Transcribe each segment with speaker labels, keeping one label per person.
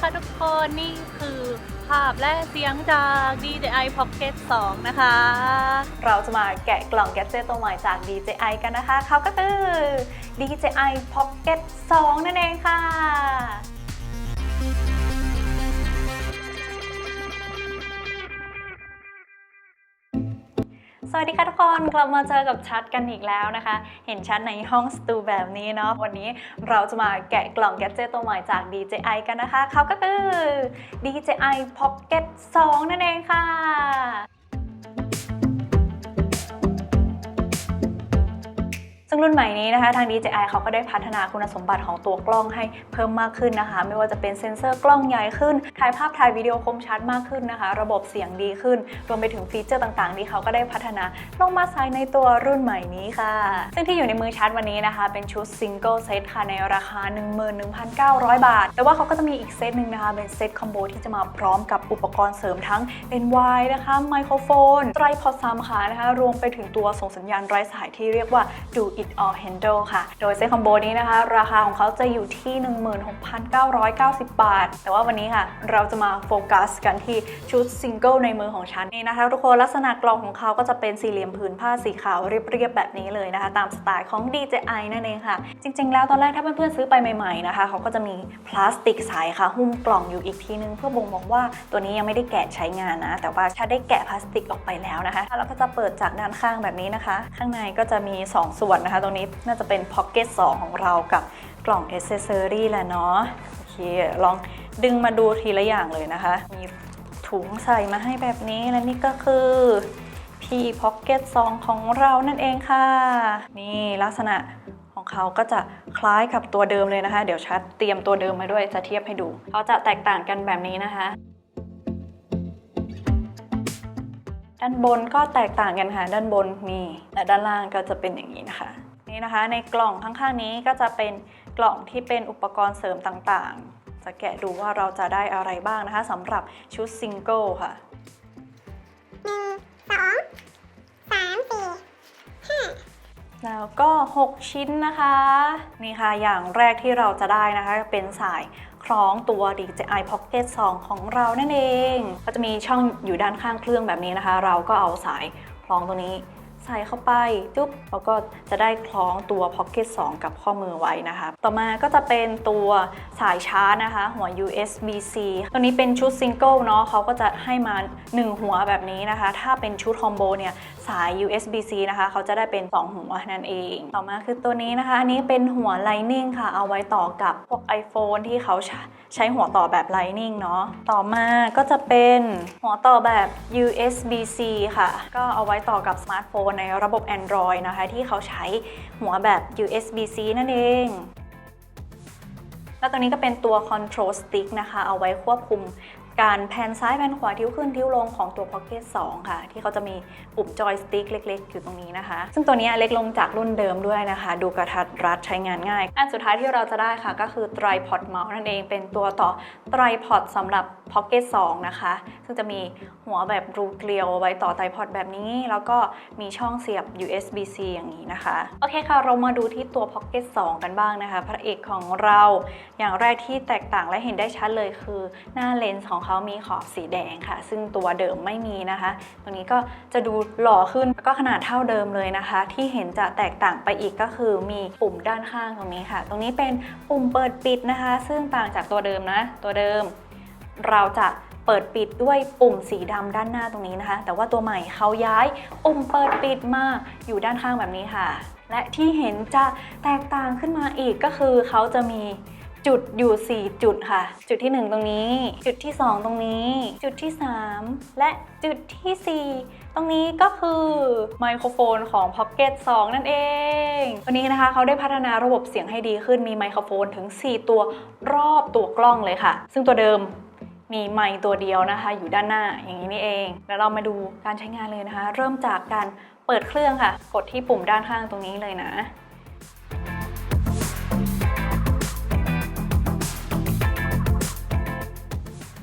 Speaker 1: ค่ะทุกคนนี่คือภาพและเสียงจาก DJI Pocket 2 นะคะ เราจะมาแกะกล่องแกดเจตตัวใหม่จาก DJI กันนะคะ เขาก็คือ DJI Pocket 2 นั่นเองค่ะ สวัสดีค่ะทุกคนกลับมาเจอกับชัดกันอีกแล้วนะคะ เห็นชัดในห้องสตูแบบนี้เนาะวันนี้เราจะมาแกะกล่องแกดเจตตัวใหม่จาก DJI กันนะคะเขาก็คือ DJI Pocket 2 นั่นเองค่ะ รุ่นใหม่นี้นะคะ ทาง DJI เขาก็ได้พัฒนาคุณสมบัติของตัวกล้องให้เพิ่มมากขึ้นนะคะ ไม่ว่าจะเป็นเซ็นเซอร์กล้องใหญ่ขึ้น ถ่ายภาพถ่ายวิดีโอคมชัดมากขึ้นนะคะ ระบบเสียงดีขึ้น รวมไปถึงฟีเจอร์ต่างๆ ที่เขาก็ได้พัฒนาลงมาใส่ในตัวรุ่นใหม่นี้ค่ะ ซึ่งที่อยู่ในมือชัดวันนี้นะคะ เป็นชุดซิงเกิลเซตค่ะในราคา 11,900 บาท แต่ว่าเขาก็จะมีอีกเซตหนึ่งนะคะ เป็นเซตคอมโบที่จะมาพร้อมกับอุปกรณ์เสริมทั้งเลนส์วายนะคะไมโครโฟนไตรพอดสามขานะคะรวมไปถึงตัวส่งสัญญาณไร้สายที่เรียกว่า Do It All Handle ค่ะ โดยเซตคอมโบนี้นะคะ ราคาของเขาจะอยู่ที่ 16,990 บาท แต่ว่าวันนี้ค่ะ เราจะมาโฟกัสกันที่ชุดซิงเกิลในมือของฉันนี่นะคะทุกคนลักษณะกล่องของเขาก็จะเป็นสี่เหลี่ยมผืนผ้าสีขาวเรียบๆแบบนี้เลยนะคะ ตามสไตล์ของ DJI นั่นเองค่ะ จริง ๆ แล้วตอนแรกถ้าเพื่อนๆซื้อไปใหม่ ๆนะคะเขาก็จะมีพลาสติกใสค่ะ หุ้มกล่องอยู่อีกทีนึง เพื่อบ่งบอกว่าตัวนี้ยังไม่ได้แกะใช้งานนะ แต่ว่าถ้าได้แกะพลาสติกออกไปแล้วนะคะแล้วก็จะเปิดจากด้านข้างแบบนี้นะคะ ข้างในก็จะมี 2 ส่วนนะคะตรงนี้น่าจะเป็น Pocket 2ของเรากับกล่อง a c c e s s o r y แหละเนาะโอเคลองดึงมาดูทีละอย่างเลยนะคะ มีถุงใส่มาให้แบบนี้และนี่ก็คือ P Pocket 2ของเรานั่นเองค่ะ นี่ลักษณะของเขาก็จะคล้ายกับตัวเดิมเลยนะคะ เดี๋ยวชัดเตรียมตัวเดิมมาด้วยจะเทียบให้ดูเขาจะแตกต่างกันแบบนี้นะคะด้านบนก็แตกต่างกันค่ะ ด้านบนมีและด้านล่างก็จะเป็นอย่างนี้นะคะ นี่นะคะ ในกล่องข้างๆนี้ก็จะเป็นกล่องที่เป็นอุปกรณ์เสริมต่างๆ จะแกะดูว่าเราจะได้อะไรบ้างนะคะสำหรับชุดซิงเกิลค่ะ
Speaker 2: หนึ่งสองสามสี่ห้า
Speaker 1: แล้วก็ 6 ชิ้นนะคะ นี่ค่ะอย่างแรกที่เราจะได้นะคะ เป็นสายคล้องตัว DJI Pocket 2 ของเรานั่นเอง ก็จะมีช่องอยู่ด้านข้างเครื่องแบบนี้นะคะ เราก็เอาสายคล้องตัวนี้ ใส่เข้าไปจุ๊บแล้วก็จะได้คล้องตัว Pocket 2กับข้อมือไว้นะคะ ต่อมาก็จะเป็นตัวสายชาร์จนะคะ หัว USB-C ตัวนี้เป็นชุดซิงเกิลเนาะเขาก็จะให้มา 1 หัวแบบนี้นะคะ ถ้าเป็นชุดคอมโบเนี่ยสาย USB-C นะคะเขาจะได้เป็น 2 หัวนั่นเอง ต่อมาคือตัวนี้นะคะ อันนี้เป็นหัว Lightning ค่ะ เอาไว้ต่อกับพวก iPhone ที่เขาใช้ใช้หัวต่อแบบ Lightning เนาะ ต่อมาก็จะเป็นหัวต่อแบบ USB-C ค่ะ ก็เอาไว้ต่อกับสมาร์ทโฟนในระบบ Android นะคะ ที่เขาใช้หัวแบบ USB-C นั่นเอง แล้วตัวนี้ก็เป็นตัว Control Stick นะคะ เอาไว้ควบคุมการแผนซ้ายแผนขวาทิ้วขึ้นทิ้วลงของตัว Pocket 2 ค่ะ ที่เขาจะมีปุ่มจอยสติ๊กเล็ก ๆ อยู่ตรงนี้นะคะ ซึ่งตัวนี้เล็กลงจากรุ่นเดิมด้วยนะคะ ดูกระทัดรัดใช้งานง่าย อันสุดท้ายที่เราจะได้ค่ะก็คือ Tripod Mount นั่นเองเป็นตัวต่อ Tripod สำหรับ Pocket 2นะคะ ซึ่งจะมีหัวแบบรูเกลียวไว้ต่อ Tripod แบบนี้ แล้วก็มีช่องเสียบ USB-C อย่างนี้นะคะ โอเคค่ะ เรามาดูที่ตัว Pocket 2กันบ้างนะคะ พระเอกของเราอย่างแรกที่แตกต่างและเห็นได้ชัดเลยคือ หน้าเลนส์ของเขามีขอบสีแดงค่ะ ซึ่งตัวเดิมไม่มีนะคะ ตรงนี้ก็จะดูหล่อขึ้นแล้วก็ขนาดเท่าเดิมเลยนะคะ ที่เห็นจะแตกต่างไปอีกก็คือมีปุ่มด้านข้างตรงนี้ค่ะ ตรงนี้เป็นปุ่มเปิดปิดนะคะ ซึ่งต่างจากตัวเดิมนะ ตัวเดิม เราจะเปิดปิดด้วยปุ่มสีดำด้านหน้าตรงนี้นะคะ แต่ว่าตัวใหม่เขาย้ายปุ่มเปิดปิดมาอยู่ด้านข้างแบบนี้ค่ะ และที่เห็นจะแตกต่างขึ้นมาอีกก็คือเขาจะมีจุดอยู่ 4 จุดค่ะ จุดที่ 1 ตรงนี้ จุดที่ 2 ตรงนี้ จุดที่ 3 และจุดทีสี่4 ตรงนี้ก็คือไมโครโฟนของ Pocket 2 นั่นเอง วันนี้นะคะเขาได้พัฒนาระบบเสียงให้ดีขึ้นมีไมโครโฟนถึง 4 ตัวรอบตัวกล้องเลยค่ะ ซึ่งตัวเดิม มีไมค์ตัวเดียวนะคะ อยู่ด้านหน้าอย่างนี้นี่เอง แล้วเรามาดูการใช้งานเลยนะคะ เริ่มจากการเปิดเครื่องค่ะ กดที่ปุ่มด้านข้างตรงนี้เลยนะ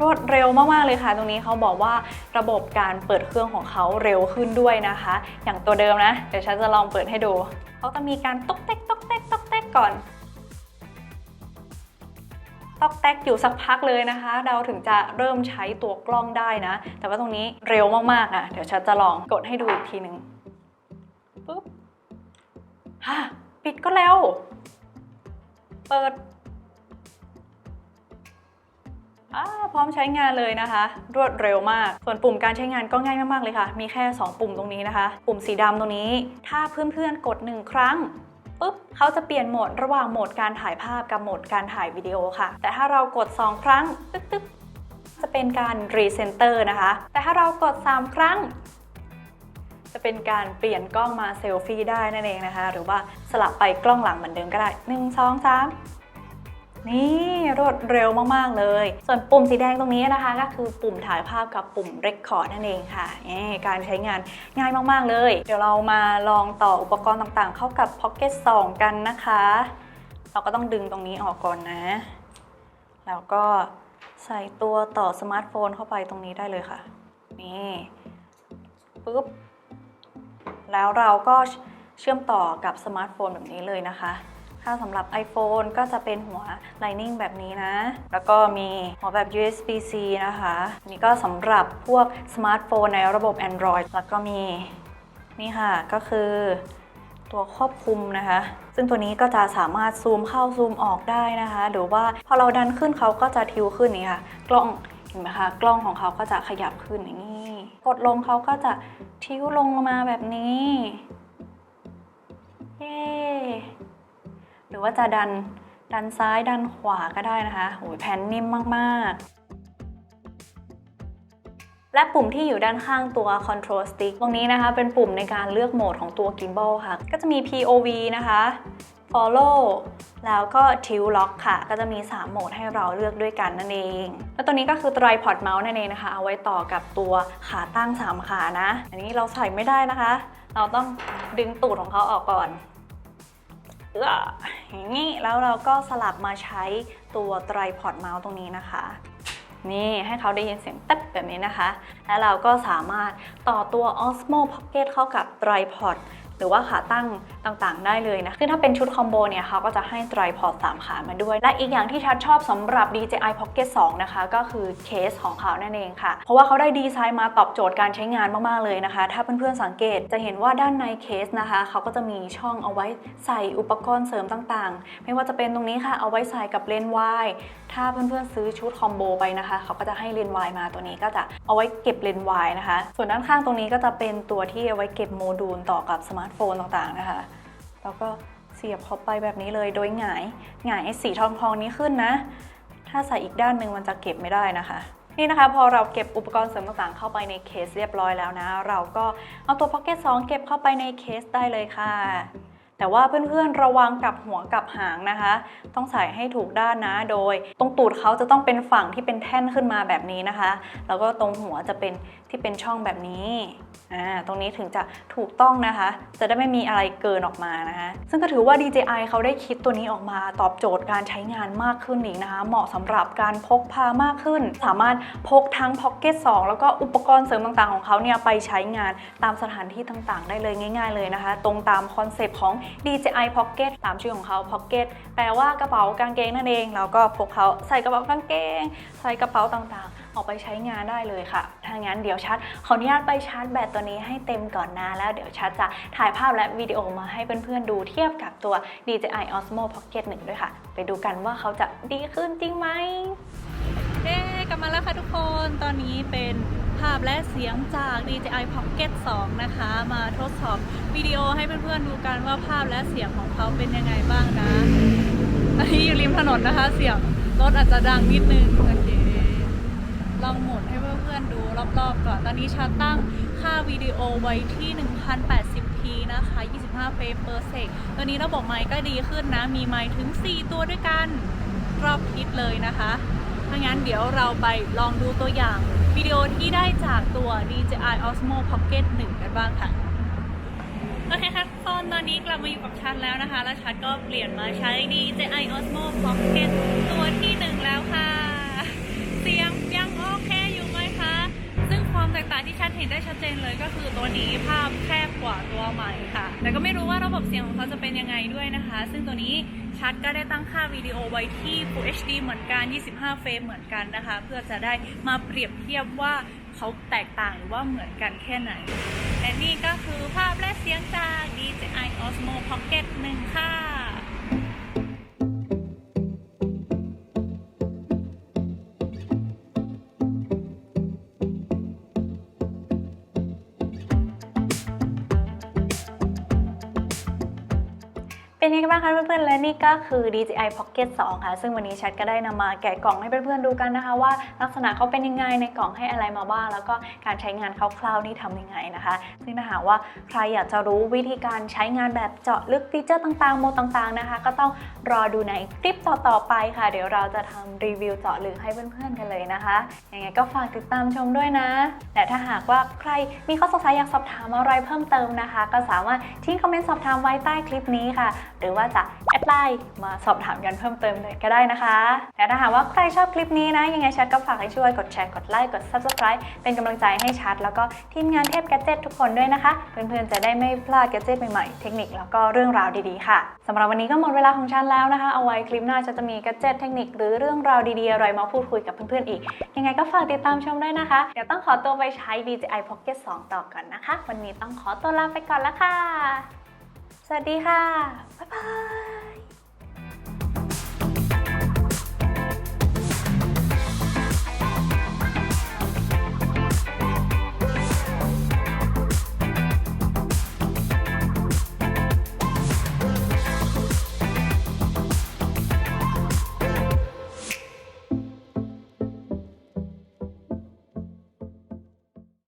Speaker 1: รวดเร็วมากๆเลยค่ะ ตรงนี้เขาบอกว่าระบบการเปิดเครื่องของเขาเร็วขึ้นด้วยนะคะ อย่างตัวเดิมนะ เดี๋ยวฉันจะลองเปิดให้ดู เขาจะมีการต๊อกเต๊กต๊อกเต๊กต๊อกเต๊กก่อน ตอกแตกอยู่สักพักเลยนะคะ เราถึงจะเริ่มใช้ตัวกล้องได้นะ แต่ว่าตรงนี้เร็วมากๆอะ เดี๋ยวฉันจะลองกดให้ดูอีกทีหนึ่งปุ๊บฮ่าปิดก็แล้ว เปิดอ่าพร้อมใช้งานเลยนะคะ รวดเร็วมาก ส่วนปุ่มการใช้งานก็ง่ายมากๆเลยค่ะ มีแค่ 2 ปุ่มตรงนี้นะคะ ปุ่มสีดำตรงนี้ ถ้าเพื่อนๆกด 1 ครั้ง ปุ๊บเขาจะเปลี่ยนโหมดระหว่างโหมดการถ่ายภาพกับโหมดการถ่ายวิดีโอค่ะ แต่ถ้าเรากด 2 ครั้งตึ๊กตึ๊กจะเป็นการรีเซนเตอร์นะคะ แต่ถ้าเรากด 3 ครั้ง จะเป็นการเปลี่ยนกล้องมาเซลฟี่ได้นั่นเองนะคะ หรือว่าสลับไปกล้องหลังเหมือนเดิมก็ได้ 1 2 3 นี่รวดเร็วมาก ๆ เลย ส่วนปุ่มสีแดงตรงนี้นะคะ ก็คือปุ่มถ่ายภาพกับปุ่ม Record นั่นเองค่ะนี่การใช้งานง่ายมาก ๆ เลย เดี๋ยวเรามาลองต่ออุปกรณ์ต่างๆ เข้ากับ Pocket 2 กันนะคะ เราก็ต้องดึงตรงนี้ออกก่อนนะ แล้วก็ใส่ตัวต่อสมาร์ทโฟนเข้าไปตรงนี้ได้เลยค่ะ นี่ปุ๊บ แล้วเราก็เชื่อมต่อกับสมาร์ทโฟนแบบนี้เลยนะคะ ถ้าสำหรับ iPhone ก็จะเป็นหัว Lightning แบบนี้นะ แล้วก็มีหัวแบบ USB-C นะคะ นี่ก็สำหรับพวกสมาร์ทโฟนในระบบ Android แล้วก็มีนี่ค่ะก็คือตัวควบคุมนะคะ ซึ่งตัวนี้ก็จะสามารถซูมเข้าซูมออกได้นะคะ หรือว่าพอเราดันขึ้นเขาก็จะทิวขึ้นนี่ค่ะ กล้องเห็นไหมคะ กล้องของเขาก็จะขยับขึ้นอย่างนี้ กดลงเขาก็จะทิวลงมาแบบนี้ เย้ รือว่าจะดันดันซ้ายดันขวาก็ได้นะคะโอ้ยแผ่นนิ่มมากๆ และปุ่มที่อยู่ด้านข้างตัว control stick ตรงนี้นะคะเป็นปุ่มในการเลือกโหมดของตัว gimbal ค่ะ ก็จะมี POV นะคะ follow แล้วก็ tilt lock ค่ะ ก็จะมี 3 โหมดให้เราเลือกด้วยกันนั่นเอง แล้วตัวนี้ก็คือ tripod mouse นั่นเองนะคะ เอาไว้ต่อกับตัวขาตั้ง 3 ขานะ อันนี้เราใส่ไม่ได้นะคะ เราต้องดึงตูดของเขาออกก่อน อื้ออย่างนี้แล้วเราก็สลับมาใช้ตัวไตรพอดเมาส์ตรงนี้นะคะ นี่ให้เขาได้ยินเสียงแต๊บแบบนี้นะคะ แล้วเราก็สามารถต่อตัว Osmo Pocket เข้ากับไตรพอด หรือว่าขาตั้งต่างๆ ได้เลยนะซึ่งถ้าเป็นชุดคอมโบเนี่ยเขาก็จะให้ไตรพอด3ขามาด้วย และอีกอย่างที่ชัดชอบสำหรับ DJI Pocket 2 นะคะ ก็คือเคสของเขานั่นเองค่ะ เพราะว่าเขาได้ดีไซน์มาตอบโจทย์การใช้งานมากๆเลยนะคะ ถ้าเพื่อนๆสังเกตจะเห็นว่าด้านในเคสนะคะเขาก็จะมีช่องเอาไว้ใส่อุปกรณ์เสริมต่างๆ ไม่ว่าจะเป็นตรงนี้ค่ะเอาไว้ใส่กับเลนส์วายถ้าเพื่อนๆซื้อชุดคอมโบไปนะคะเขาก็จะให้เลนส์วายมาตัวนี้ก็จะเอาไว้เก็บเลนส์วายนะคะ ส่วนด้านข้างตรงนี้ก็จะเป็นตัวที่เอาไว้เก็บโมดูลต่อกับสมาร์ทโฟนต่างๆนะคะแล้วก็เสียบเข้าไปแบบนี้เลยโดยหงายหงายสีทองทองนี้ขึ้นนะ ถ้าใส่อีกด้านหนึ่งมันจะเก็บไม่ได้นะคะ นี่นะคะพอเราเก็บอุปกรณ์เสริมต่างๆเข้าไปในเคสเรียบร้อยแล้วนะ เราก็เอาตัวพ็อกเก็ต2เก็บเข้าไปในเคสได้เลยค่ะ แต่ว่าเพื่อนๆระวังกับหัวกับหางนะคะ ต้องใส่ให้ถูกด้านนะ โดย ตรงตูดเขาจะต้องเป็นฝั่งที่เป็นแท่นขึ้นมาแบบนี้นะคะ แล้วก็ตรงหัวจะเป็นที่เป็นช่องแบบนี้อ่าตรงนี้ถึงจะถูกต้องนะคะ จะได้ไม่มีอะไรเกินออกมานะคะ ซึ่งก็ถือว่า DJI เขาได้คิดตัวนี้ออกมาตอบโจทย์การใช้งานมากขึ้นอีกนะคะ เหมาะสำหรับการพกพามากขึ้น สามารถพกทั้ง Pocket 2แล้วก็อุปกรณ์เสริมต่างๆของเขาเนี่ยไปใช้งานตามสถานที่ต่างๆ ได้เลยง่าย ๆเลยนะคะ ตรงตามคอนเซปต์ของ DJI Pocket ตามชื่อของเขา Pocket แปลว่ากระเป๋ากางเกงนั่นเองแล้วก็พกเขาใส่กระเป๋ากางเกง ใส่กระเป๋าต่างๆ ออกไปใช้งานได้เลยค่ะ ถ้างั้นเดี๋ยวชัดขออนุญาตไปชาร์จแบตตัวนี้ให้เต็มก่อนนะ แล้วเดี๋ยวชัดจะถ่ายภาพและวิดีโอมาให้เพื่อนๆดูเทียบกับตัว DJI Osmo Pocket 1 ด้วยค่ะ ไปดูกันว่าเขาจะดีขึ้นจริงไหมเย้กลับมาแล้วค่ะทุกคน ตอนนี้เป็น ภาพและเสียงจาก DJI Pocket 2 นะคะ มาทดสอบวิดีโอให้เพื่อนๆดูกันว่าภาพและเสียงของเขาเป็นยังไงบ้างนะตอนนี้อยู่ริมถนนนะคะ เสียงรถอาจจะดังนิดนึงโอเคลองหมุนให้เพื่อนๆดูรอบๆก่อน ตอนนี้ชัดตั้งค่าวิดีโอไว้ที่ 1080p นะคะ 25เฟรมเปอร์เซกตัวนี้ระบบไมค์ก็ดีขึ้นนะ มีไมค์ถึง 4 ตัวด้วยกันรอบทิศเลยนะคะ ถ้างั้นเดี๋ยวเราไปลองดูตัวอย่างวิดีโอที่ได้จากตัว DJI Osmo Pocket 1 กันบ้างค่ะ โอเคค่ะตอนตอนนี้กลับมาอยู่กับชัดแล้วนะคะ และชัดก็เปลี่ยนมาใช้ DJI Osmo Pocket ตัวที่ 1 แล้วค่ะ แตกต่างที่ชัดเห็นได้ชัดเจนเลยก็คือตัวนี้ภาพแคบกว่าตัวใหม่ค่ะ แต่ก็ไม่รู้ว่าระบบเสียงของเขาจะเป็นยังไงด้วยนะคะ ซึ่งตัวนี้ชัดก็ได้ตั้งค่าวิดีโอไว้ที่ Full HD เหมือนกัน 25 เฟรมเหมือนกันนะคะ เพื่อจะได้มาเปรียบเทียบว่าเขาแตกต่างหรือว่าเหมือนกันแค่ไหน และนี่ก็คือภาพและเสียงจาก DJI Osmo Pocket 1 ค่ะ เป็นยังไงบ้างคะเพื่อนๆ และนี่ก็คือ DJI Pocket 2 ค่ะ ซึ่งวันนี้แชทก็ได้นำมาแกะกล่องให้เพื่อนๆ ดูกันนะคะว่าลักษณะเขาเป็นยังไงในกล่องให้อะไรมาบ้าง แล้วก็การใช้งานคร่าวๆนี่ทำยังไงนะคะ ซึ่งถ้าหากว่าใครอยากจะรู้วิธีการใช้งานแบบเจาะลึกฟีเจอร์ต่างๆ โมดต่างๆ นะคะ ก็ต้องรอดูในคลิปต่อๆ ไปค่ะ เดี๋ยวเราจะทำรีวิวเจาะลึกให้เพื่อนๆ กันเลยนะคะยังไงก็ฝากติดตามชมด้วยนะแต่ถ้าหากว่าใครมีข้อสงสัยอยากสอบถามอะไรเพิ่มเติมนะคะ ก็สามารถทิ้งคอมเมนต์สอบถามไว้ใต้คลิปนี้ค่ะ รือว่าจะแอดไลน์มาสอบถามกันเพิ่มเติมเลยก็ได้นะคะแต่ถ้าหากว่าใครชอบคลิปนี้นะ ยังไงชัดก็ฝากให้ช่วยกดแชร์กดไลค์กด subscribe เป็นกำลังใจให้ชัดแล้วก็ทีมงานเทพแกจ e t ทุกคนด้วยนะคะ เพื่อนๆจะได้ไม่พลาดแกจ e t ใหม่ๆ เทคนิคแล้วก็เรื่องราวดีๆค่ะสำหรับวันนี้ก็หมดเวลาของฉันแล้วนะคะ เอาไว้คลิปหน้าฉันจะมีแกจ e t เทคนิคหรือเรื่องราวดีๆอะไรมาพูดคุยกับเพื่อนๆอีก ยังไงก็ฝากติดตามชมด้วยนะคะ เดี๋ยวต้องขอตัวไปใช้ DJI Pocket 2 ต่อก่อนนะคะ วันนี้ต้องขอตัวลาไปก่อนแล้วค่ะ สวัสดีค่ะ บ๊ายบาย